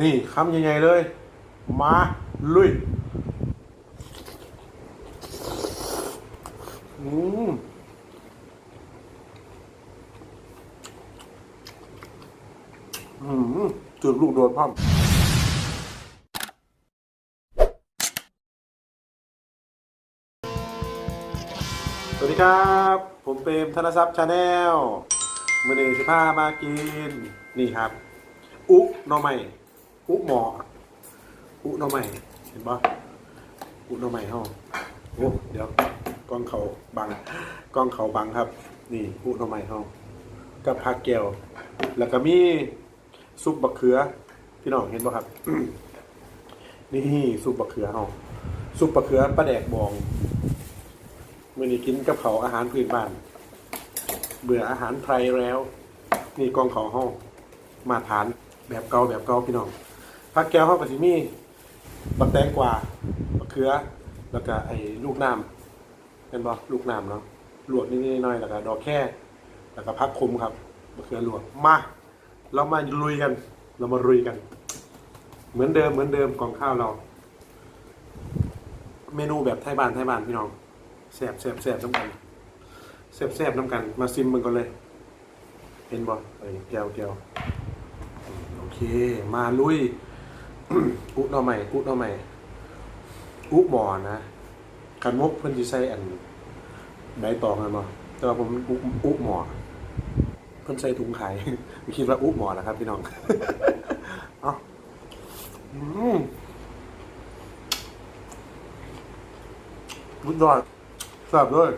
นี่คำใหญ่ๆเลย มาลุยอืมอืมจุดลูกโดดพ่อมสวัสดีครับ ผมเปรมธนทรัพย์ชาแนลมือหนึ่งสิบห้ามากิน นี่ครับ อุหน่อใหม่ อุหมออุหน่อใหม่เห็นปะอุหน่อใหม่ห้องโอ้เดี๋ยวกล้องเขาบังกล้องเขาบังครับ นี่อุหน่อใหม่ห้องกับผักแก้วแล้วก็มีซุปบักเขือพี่น้องเห็นปะครับ นี่ซุปบักเขือห้องซุปบักเขือปลาแดกบองมื่อนี้กินกับเขาอาหารพื้นบ้าน เบื่ออาหารไทยแล้ว นี่กองเขาห้องมาทานแบบเก่าแบบเก่าพี่น้อง ผักแก้วห้องกับซิมีบักแตงกวาบักเขือ แล้วก็ไอ้ลูกน้ำเป็นบ่ลูกน้ำเนาะลวกนิดๆหน่อยๆแล้วก็ดอกแค่แล้วก็พักคมครับบักเขือลวกมาเรามาลุยกัน เรามาลุยกัน เหมือนเดิมเหมือนเดิมกองข้าวเรา เมนูแบบไทยบ้านไทยบ้านพี่น้องแสบแสบแสบน้ำกันแสบแสบน้ำกัน มาซิมมันก่อนเลย เห็นบ่เอ้ยแก้วแก้วโอเค มาลุย อุหน่อใหม่อุหน่อใหม่อุหมอนะขันมกเพิ่นสิใส่อันใบตองกันบ่แต่ว่าผมอุอุหมอเพิ่นใส่ถุงขายไม่คิดว่าอุหมอนะครับ พี่น้องเอ้าอืมสุดยอดแซ่บด้วย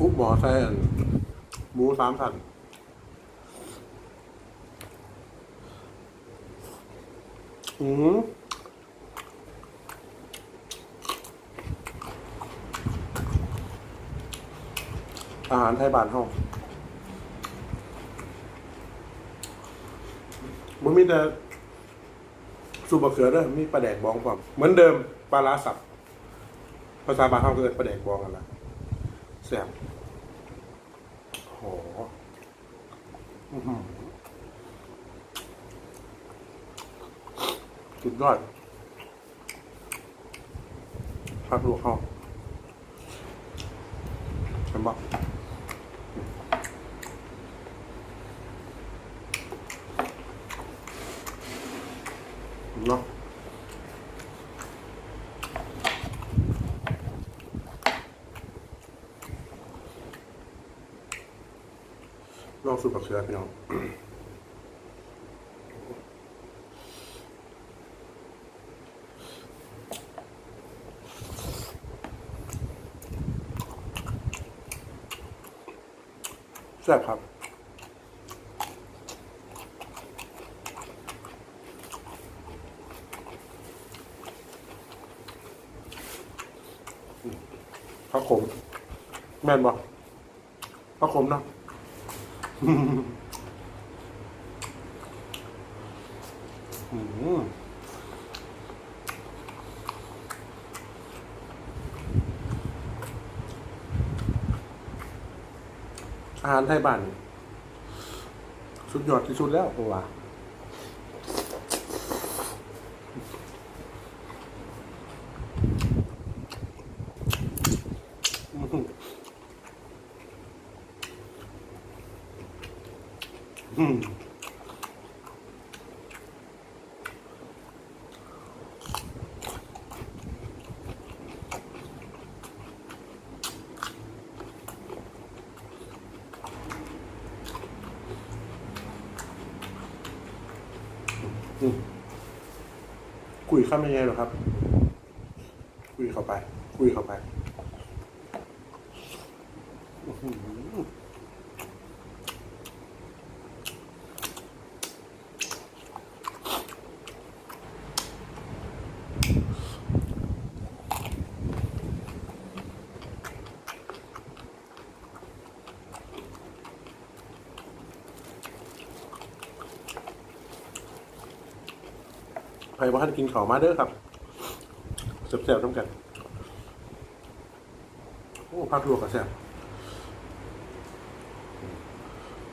อุหมอใส่อันหมูสามสัน อืมอาหารไทยบ้านห้องมันมีแต่สูบะเขือด้วยมีปลาแดกบองความเหมือนเดิมปลาลาสับภาษาบ้านเขาเกิดประเด็กบองกันละแซ่บโหอื้อหือ สุดยอดพักลวกเขาเห็นปะเนาะลองสูตรบักเสือพี่น้อง ซ่บครับพระขมแม่นบ่พระขมเนาะ อืม อาหารไทยบ้านนี่สุดยอดที่สุดแล้วผมว่าอือหืออืม คุยเข้าไมยังไงหรอครับ คุยเข้าไป คุยเข้าไป รว่าท่านกินข้าวมาเด้อครับแซ่บๆน้ำกัน โอ้พักลวกกับแซ่บ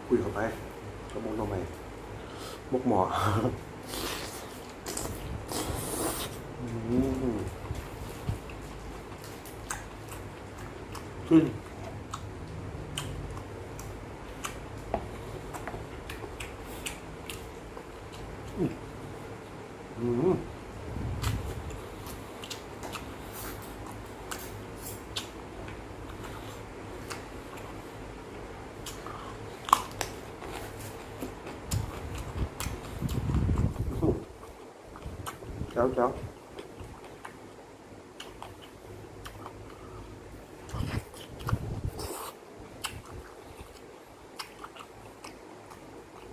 คุยเข้าไปกระมุนทำไมบกหมอขึ้นอืมเจ้าเจ้า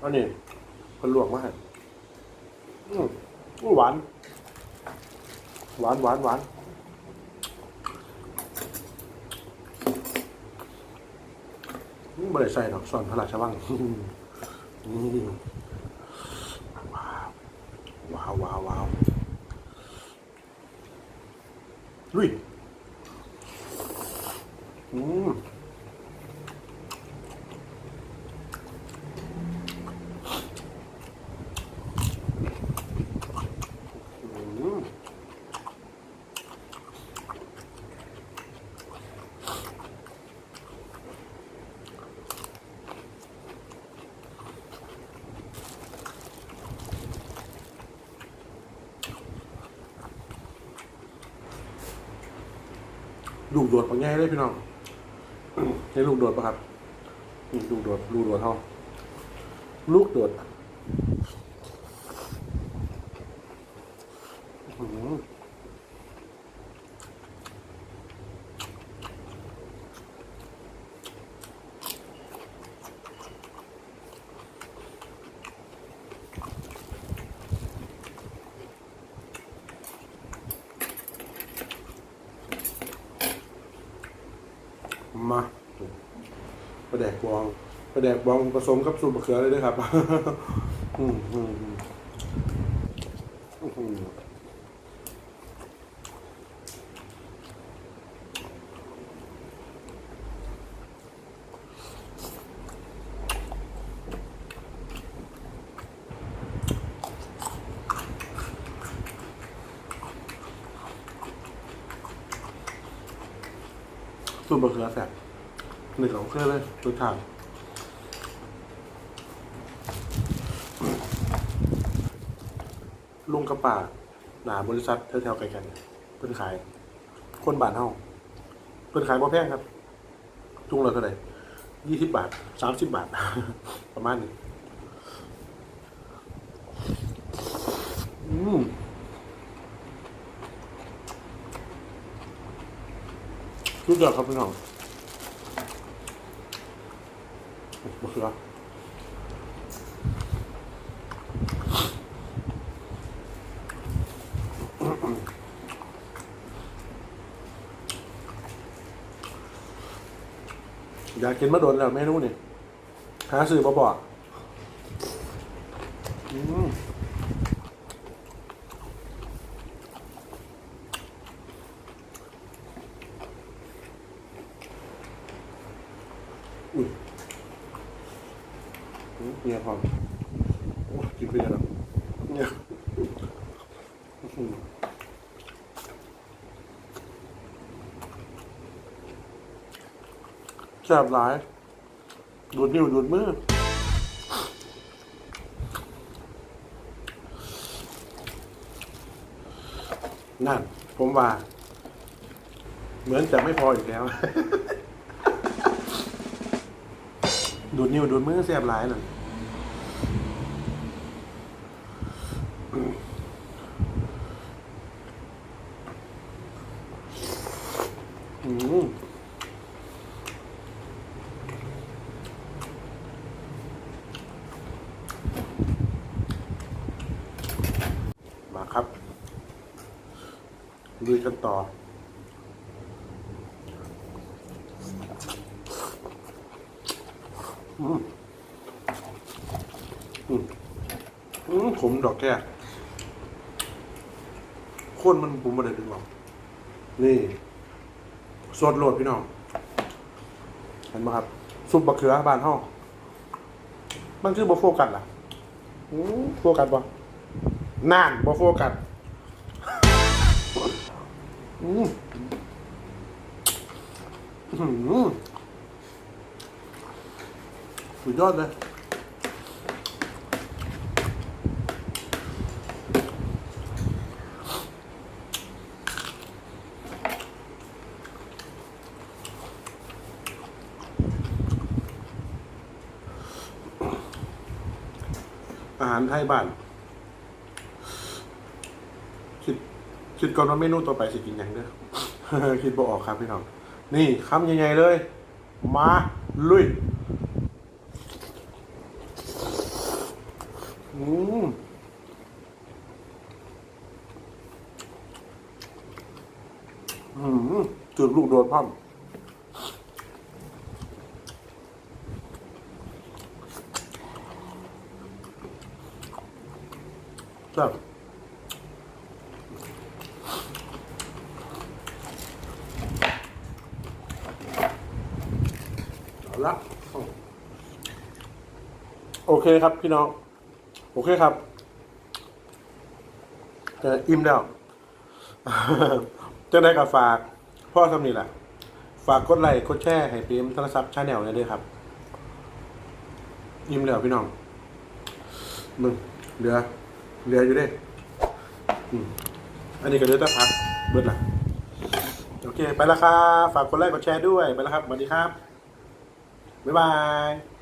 อันนี้คนลวกมากอืมอู้หวาน หวานหวานหวานไม่ได้ใส่ดอกส่วนพระราชวังอืมว้าวว้าวว้าวว้าวลุยอืมอืม ลูกโดดปะง่ายเลยพี่น้องใช่ลูกโดดปะครับลูกโดดลูกโดดเท่าลูกโดดอื้อหือมา ปลาแดกบองปลาแดกบองผสมกับสูตรมะเขือเลยด้วยครับอืมอืมอืมสูตรมะเขือแซ่บ หนึ่งของเครื่องเลยรสชาติลุงกระป่าหนาบริษัทแถวๆไกลกัน เพิ่นขาย คนบ้านเฮาเพิ่นขายบ่แพงครับ จุงละเท่าไหร่ยี่สิบบาทสามสิบบาท ประมาณนี้อืมรู้จักครับพี่น้อง บุญเนาะอยากกินมะโดนแล้วเมนูนี่หาซื้อบ่บอกอืม เนี่ยพอมโอ้กินไปยังอะเนี่ยแซ่บหลาย ดูดนิ้วดูดมือนั่น ผมว่า เหมือนจะไม่พออีกแล้ว ดูดนิ้วดูดมือแสบหลายนั่อืม มาครับลุยกันต่อ อืมอืมอืมผมดอกแก้โคนมันผมมาได้ดึงหรอกนี่สดโหลดพี่น้อง เห็นไหมครับ ซุปบะเขือบานห้องมันคือบะโฟกัสล่ะอืมโฟกัสบ่ นานบ่โฟกัสอืมอื้อหือสุดยอดเลยอาหารไทยบ้าน คิด คิดก่อนว่าเมนูต่อไปสิกินหยังเด้อคิดบ่ออกครับพี่น้อง นี่คำใหญ่ๆเลย มาลุยอืมอืมจุดลูกโดดพ่อมครับเอาละ โอเคครับพี่น้อง โอเคครับอิ่มแล้วจะได้กับฝาก พ่อทำนี่แหละฝากกดไลค์กดแชร์ให้พิมพ์โทรศัพท์ชาแนลเลยด้วยครับ อิ่มแล้วพี่น้อง มึงเหลือ เหลืออยู่ด้อืมอันนี้ก็เหลือแต่พักเบิดละโอเค ไปแล้วครับ ฝากกดไลค์กดแชร์ด้วย ไปแล้วครับสวัสดีครับ บ๊ายบาย